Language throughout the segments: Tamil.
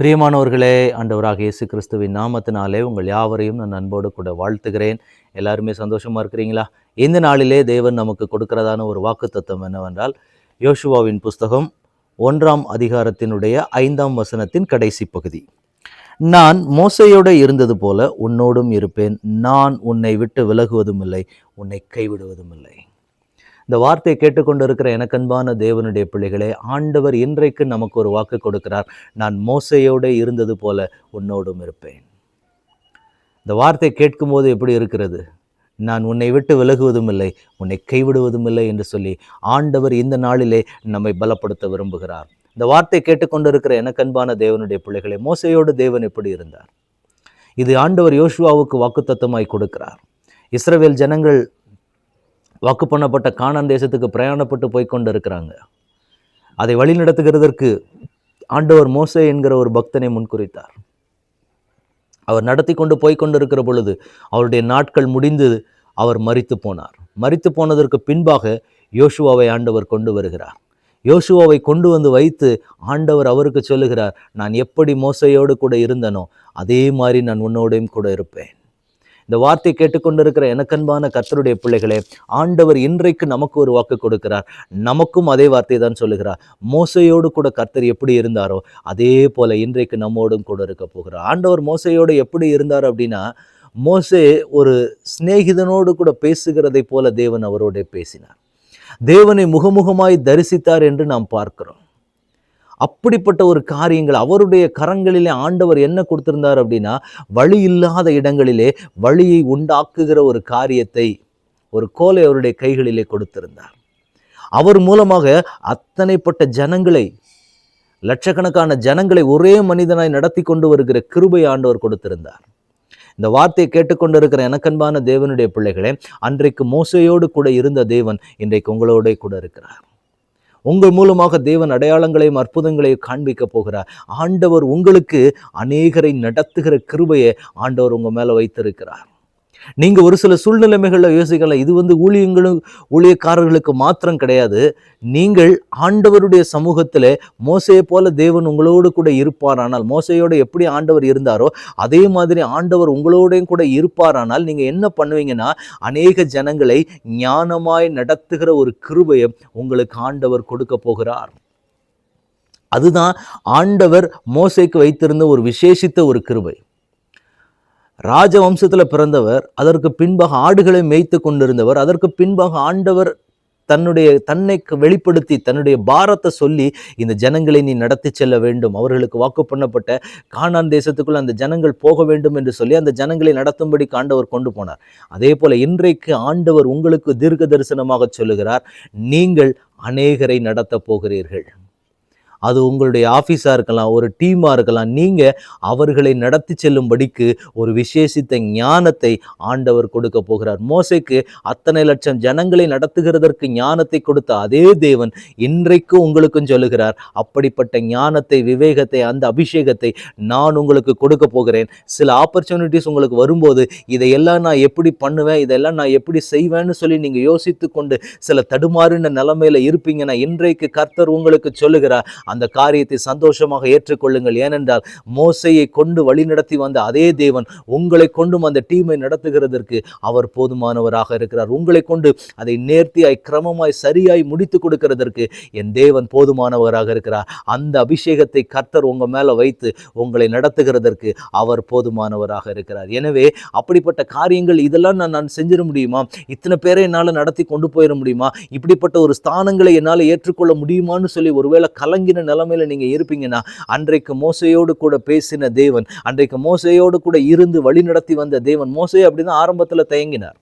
பிரியமானவர்களே ஆண்டவராக இயேசு கிறிஸ்துவின் நாமத்தினாலே உங்கள் யாவரையும் நான் அன்போடு கூட வாழ்த்துகிறேன். எல்லாருமே சந்தோஷமாக இருக்கிறீங்களா? இந்த நாளிலே தேவன் நமக்கு கொடுக்கிறதான ஒரு வாக்குத்தத்தம் என்னவென்றால் யோசுவாவின் புஸ்தகம் ஒன்றாம் அதிகாரத்தினுடைய ஐந்தாம் வசனத்தின் கடைசி பகுதி. நான் மோசையோடு இருந்தது போல உன்னோடும் இருப்பேன். நான் உன்னை விட்டு விலகுவதும் இல்லை உன்னை கைவிடுவதும் இல்லை இந்த வார்த்தையை கேட்டுக்கொண்டிருக்கிற எனக்கன்பான தேவனுடைய பிள்ளைகளே ஆண்டவர் இன்றைக்கு நமக்கு ஒரு வாக்கு கொடுக்கிறார். நான் மோசையோடு இருந்தது போல உன்னோடும் இருப்பேன். இந்த வார்த்தை கேட்கும்போது எப்படி இருக்கிறது? நான் உன்னை விட்டு விலகுவதும் இல்லை உன்னை கைவிடுவதும் இல்லை என்று சொல்லி ஆண்டவர் இந்த நாளிலே நம்மை பலப்படுத்த விரும்புகிறார். இந்த வார்த்தை கேட்டுக்கொண்டிருக்கிற எனக்கன்பான தேவனுடைய பிள்ளைகளே மோசையோடு தேவன் எப்படி இருந்தார்? இது ஆண்டவர் யோசுவாவுக்கு வாக்குத்தத்தமாய் கொடுக்கிறார். இஸ்ரவேல் ஜனங்கள் வாக்கு பண்ணப்பட்ட காணான் தேசத்துக்கு பிரயாணப்பட்டு போய் கொண்டு இருக்கிறாங்க அதை வழிநடத்துகிறதற்கு ஆண்டவர் மோசே என்கிற ஒரு பக்தனை முன்குறித்தார். அவர் நடத்தி கொண்டு போய் கொண்டிருக்கிற பொழுது அவருடைய நாட்கள் முடிந்து அவர் மறித்து போனார். மறித்து போனதற்கு பின்பாக யோசுவாவை ஆண்டவர் கொண்டு வருகிறார். யோசுவாவை கொண்டு வந்து வைத்து ஆண்டவர் அவருக்கு சொல்லுகிறார் நான் எப்படி மோசையோடு கூட இருந்தனோ அதே மாதிரி நான் உன்னோடையும் கூட இருப்பேன். இந்த வார்த்தை கேட்டுக்கொண்டிருக்கிற எனக்கன்பான கர்த்தருடைய பிள்ளைகளே ஆண்டவர் இன்றைக்கு நமக்கு ஒரு வாக்கு கொடுக்கிறார். நமக்கும் அதே வார்த்தை தான் சொல்லுகிறார். மோசையோடு கூட கர்த்தர் எப்படி இருந்தாரோ அதே போல இன்றைக்கு நம்மோடும் கூட இருக்க போகிறார். ஆண்டவர் மோசையோடு எப்படி இருந்தார் அப்படின்னா மோசே ஒரு சிநேகிதனோடு கூட பேசுகிறதை போல தேவன் அவரோட பேசினார். தேவனை முகமுகமாய் தரிசித்தார் என்று நாம் பார்க்கிறோம். அப்படிப்பட்ட ஒரு காரியங்கள் அவருடைய கரங்களிலே ஆண்டவர் என்ன கொடுத்திருந்தார் அப்படின்னா வழி இல்லாத இடங்களிலே வழியை உண்டாக்குகிற ஒரு காரியத்தை ஒரு கோலை அவருடைய கைகளிலே கொடுத்திருந்தார். அவர் மூலமாக அத்தனைப்பட்ட ஜனங்களை லட்சக்கணக்கான ஜனங்களை ஒரே மனிதனாய் நடத்தி கொண்டு வருகிற கிருபை ஆண்டவர் கொடுத்திருந்தார். இந்த வார்த்தையை கேட்டுக்கொண்டிருக்கிற எனக்கன்பான தேவனுடைய பிள்ளைகளே அன்றைக்கு மோசையோடு கூட இருந்த தேவன் இன்றைக்கு உங்களோட கூட இருக்கிறார். உங்கள் மூலமாக தேவன் அடையாளங்களையும் அற்புதங்களையும் காண்பிக்க போகிறார். ஆண்டவர் உங்களுக்கு அநேகரை நடத்துகிற கிருபையை ஆண்டவர் உங்கள் மேலே வைத்திருக்கிறார். நீங்கள் ஒரு சில சூழ்நிலைமைகளில் யோசிக்கலாம் இது வந்து ஊழியங்களும் ஊழியக்காரர்களுக்கு மாத்திரம் கிடையாது. நீங்கள் ஆண்டவருடைய சமூகத்தில் மோசையை போல தேவன் உங்களோடு கூட இருப்பாரானால் மோசையோடு எப்படி ஆண்டவர் இருந்தாரோ அதே மாதிரி ஆண்டவர் உங்களோடையும் கூட இருப்பாரானால் நீங்கள் என்ன பண்ணுவீங்கன்னா அநேக ஜனங்களை ஞானமாய் நடத்துகிற ஒரு கிருபையை உங்களுக்கு ஆண்டவர் கொடுக்க போகிறார். அதுதான் ஆண்டவர் மோசைக்கு வைத்திருந்த ஒரு விசேஷித்த ஒரு கிருபை. ராஜவம்சத்தில் பிறந்தவர் அதற்கு பின்பாக ஆடுகளை மேய்த்து கொண்டிருந்தவர் அதற்கு பின்பாக ஆண்டவர் தன்னுடைய தன்னை வெளிப்படுத்தி தன்னுடைய பாரத்தை சொல்லி இந்த ஜனங்களை நீ நடத்தி செல்ல வேண்டும். அவர்களுக்கு வாக்கு பண்ணப்பட்ட காணான் தேசத்துக்குள்ள அந்த ஜனங்கள் போக வேண்டும் என்று சொல்லி அந்த ஜனங்களை நடத்தும்படி ஆண்டவர் கொண்டு போனார். அதே போல இன்றைக்கு ஆண்டவர் உங்களுக்கு தீர்க்க தரிசனமாக சொல்லுகிறார். நீங்கள் அநேகரை நடத்தப் போகிறீர்கள். அது உங்களுடைய ஆஃபீஸாக இருக்கலாம் ஒரு டீமாக இருக்கலாம் நீங்கள் அவர்களை நடத்தி செல்லும்படிக்கு ஒரு விசேஷித்த ஞானத்தை ஆண்டவர் கொடுக்க போகிறார். மோசைக்கு அத்தனை லட்சம் ஜனங்களை நடத்துகிறதற்கு ஞானத்தை கொடுத்த அதே தேவன் இன்றைக்கும் உங்களுக்கும் சொல்லுகிறார் அப்படிப்பட்ட ஞானத்தை விவேகத்தை அந்த அபிஷேகத்தை நான் உங்களுக்கு கொடுக்க போகிறேன். சில ஆப்பர்ச்சுனிட்டிஸ் உங்களுக்கு வரும்போது இதையெல்லாம் நான் எப்படி பண்ணுவேன் இதெல்லாம் நான் எப்படி செய்வேன்னு சொல்லி நீங்கள் யோசித்து கொண்டு சில தடுமாறின நிலைமையில இருப்பீங்கன்னா இன்றைக்கு கர்த்தர் உங்களுக்கு சொல்லுகிறார். அந்த காரியத்தை சந்தோஷமாக ஏற்றுக்கொள்ளுங்கள். ஏனென்றால் மோசையை கொண்டு வழிநடத்தி வந்த அதே தேவன் உங்களை கொண்டும் அந்த டீமை நடத்துகிறதற்கு அவர் போதுமானவராக இருக்கிறார். உங்களை கொண்டு அதை நேர்த்தியாய் கிரமமாய் சரியாய் முடித்து கொடுக்கிறதற்கு என் தேவன் போதுமானவராக இருக்கிறார். அந்த அபிஷேகத்தை கர்த்தர் உங்கள் மேலே வைத்து உங்களை நடத்துகிறதற்கு அவர் போதுமானவராக இருக்கிறார். எனவே அப்படிப்பட்ட காரியங்கள் இதெல்லாம் நான் நான் செஞ்சிட முடியுமா? இத்தனை பேரை என்னால் நடத்தி கொண்டு போயிட முடியுமா? இப்படிப்பட்ட ஒரு ஸ்தானங்களை என்னால் ஏற்றுக்கொள்ள முடியுமான்னு சொல்லி ஒருவேளை கலங்கின நிலைமையில நீங்க இருப்பீங்கன்னா அன்றைக்கு மோசையோடு கூட பேசின தேவன் அன்றைக்கு மோசையோடு கூட இருந்து வழி நடத்தி வந்த தேவன் மோசை அப்படின்னு ஆரம்பத்துல தயங்கினார்.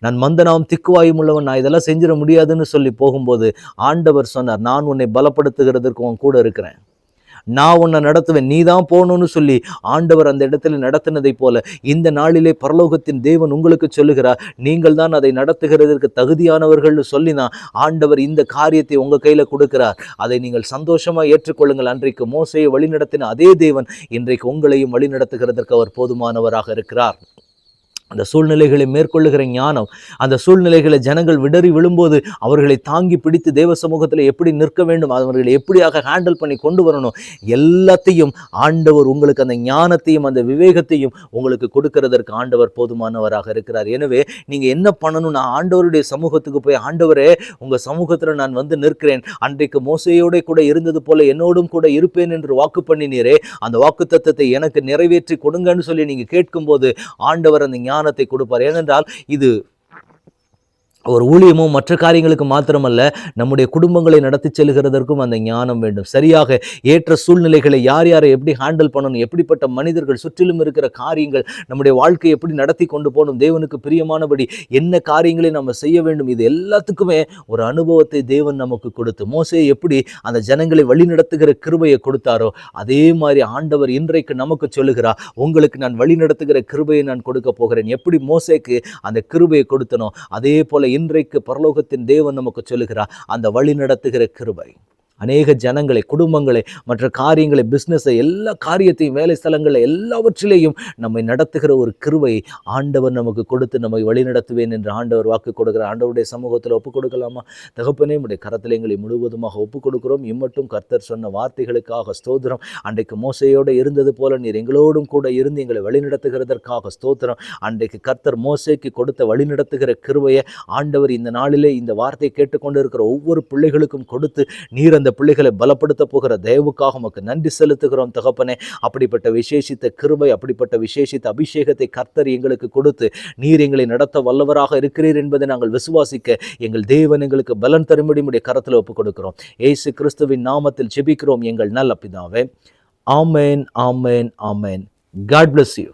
நான் மந்தனாம் திக்குவாயும் உள்ளவன் நான் இதெல்லாம் செஞ்சிட முடியாதுன்னு சொல்லி போகும்போது ஆண்டவர் சொன்னார் நான் உன்னை பலப்படுத்துகிறதற்கு உன் கூட இருக்கிறேன். நான் உன்னை நடத்துவேன் நீ தான் போகணும்னு சொல்லி ஆண்டவர் அந்த இடத்துல நடத்தினதை போல இந்த நாளிலே பரலோகத்தின் தேவன் உங்களுக்கு சொல்லுகிறார் நீங்கள் தான் அதை நடத்துகிறதற்கு தகுதியானவர்கள்னு சொல்லி தான் ஆண்டவர் இந்த காரியத்தை உங்க கையில கொடுக்கிறார். அதை நீங்கள் சந்தோஷமா ஏற்றுக்கொள்ளுங்கள். அன்றைக்கு மோசையை வழிநடத்தின அதே தேவன் இன்றைக்கு உங்களையும் வழிநடத்துகிறதற்கு அவர் போதுமானவராக இருக்கிறார். அந்த சூழ்நிலைகளை மேற்கொள்ளுகிற ஞானம் அந்த சூழ்நிலைகளை ஜனங்கள் விடறி விழும்போது அவர்களை தாங்கி பிடித்து தேவ சமூகத்தில் எப்படி நிற்க வேண்டும் அவர்களை எப்படியாக ஹேண்டில் பண்ணி கொண்டு வரணும் எல்லாத்தையும் ஆண்டவர் உங்களுக்கு அந்த ஞானத்தையும் அந்த விவேகத்தையும் உங்களுக்கு கொடுக்கறதற்கு ஆண்டவர் போதுமானவராக இருக்கிறார். எனவே நீங்கள் என்ன பண்ணணும் நான் ஆண்டவருடைய சமூகத்துக்கு போய் ஆண்டவரே உங்கள் சமூகத்தில் நான் வந்து நிற்கிறேன். அன்றைக்கு மோசையோட கூட இருந்தது போல என்னோடும் கூட இருப்பேன் என்று வாக்கு பண்ணினீரே அந்த வாக்கு தத்துவத்தை எனக்கு நிறைவேற்றி கொடுங்கன்னு சொல்லி நீங்கள் கேட்கும்போது ஆண்டவர் அந்த ஞான ஞானத்தை கொடுப்பார். ஏனென்றால் இது ஒரு ஊழியமும் மற்ற காரியங்களுக்கு மாத்திரமல்ல நம்முடைய குடும்பங்களை நடத்தி செல்கிறதற்கும் அந்த ஞானம் வேண்டும். சரியாக ஏற்ற சூழ்நிலைகளை யார் யாரை எப்படி ஹேண்டில் பண்ணணும் எப்படிப்பட்ட மனிதர்கள் சுற்றிலும் இருக்கிற காரியங்கள் நம்முடைய வாழ்க்கையை எப்படி நடத்தி கொண்டு போகணும் தேவனுக்கு பிரியமானபடி என்ன காரியங்களை நம்ம செய்ய வேண்டும் இது எல்லாத்துக்குமே ஒரு அனுபவத்தை தேவன் நமக்கு கொடுத்து மோசே எப்படி அந்த ஜனங்களை வழிநடத்துகிற கிருபையை கொடுத்தாரோ அதே மாதிரி ஆண்டவர் இன்றைக்கு நமக்கு சொல்லுகிறார் உங்களுக்கு நான் வழிநடத்துகிற கிருபையை நான் கொடுக்க போகிறேன். எப்படி மோசேக்கு அந்த கிருபையை கொடுத்தனோ அதே போல இன்றைக்கு பரலோகத்தின் தேவன் நமக்கு சொல்லுகிறார் அந்த வழி நடத்துகிற கிருபை. அநேக ஜனங்களை குடும்பங்களை மற்ற காரியங்களை பிஸ்னஸை எல்லா காரியத்தையும் வேலை ஸ்தலங்களை எல்லாவற்றிலேயும் நம்மை நடத்துகிற ஒரு கிருவை ஆண்டவர் நமக்கு கொடுத்து நம்மை வழிநடத்துவேன் என்று ஆண்டவர் வாக்கு கொடுக்கிற ஆண்டவருடைய சமூகத்தில் ஒப்புக் கொடுக்கலாமா? தகப்பனே உடைய கரத்தில் எங்களை முழுவதுமாக ஒப்புக் கொடுக்கிறோம். இம்மட்டும் கர்த்தர் சொன்ன வார்த்தைகளுக்காக ஸ்தோத்திரம். அன்றைக்கு மோசையோடு இருந்தது போல நீர் எங்களோடும் கூட இருந்து எங்களை வழிநடத்துகிறதற்காக ஸ்தோத்திரம். அன்றைக்கு கர்த்தர் மோசைக்கு கொடுத்த வழிநடத்துகிற கிருவையை ஆண்டவர் இந்த நாளிலே இந்த வார்த்தை கேட்டுக்கொண்டு இருக்கிற ஒவ்வொரு பிள்ளைகளுக்கும் கொடுத்து நீர் அந்த இந்த பிள்ளைகளை பலப்படுத்த போகிற தயவுக்காக உமக்கு நன்றி செலுத்துகிறோம் தகப்பனே. அப்படிப்பட்ட விசேஷித்த கிருபை அப்படிப்பட்ட விசேஷித்த அபிஷேகத்தை கர்த்தர் எங்களுக்கு கொடுத்து நீர் எங்களை நடத்த வல்லவராக இருக்கிறீர் என்பதை நாங்கள் விசுவாசிக்க எங்கள் தேவன் எங்களுக்கு பலன் தரும்படி உடைய கரத்தில் ஒப்புக் கொடுக்கிறோம் ஏசு கிறிஸ்துவின் நாமத்தில் ஜெபிக்கிறோம் எங்கள் நல்ல பிதாவே. ஆமேன் ஆமேன் ஆமேன். God bless you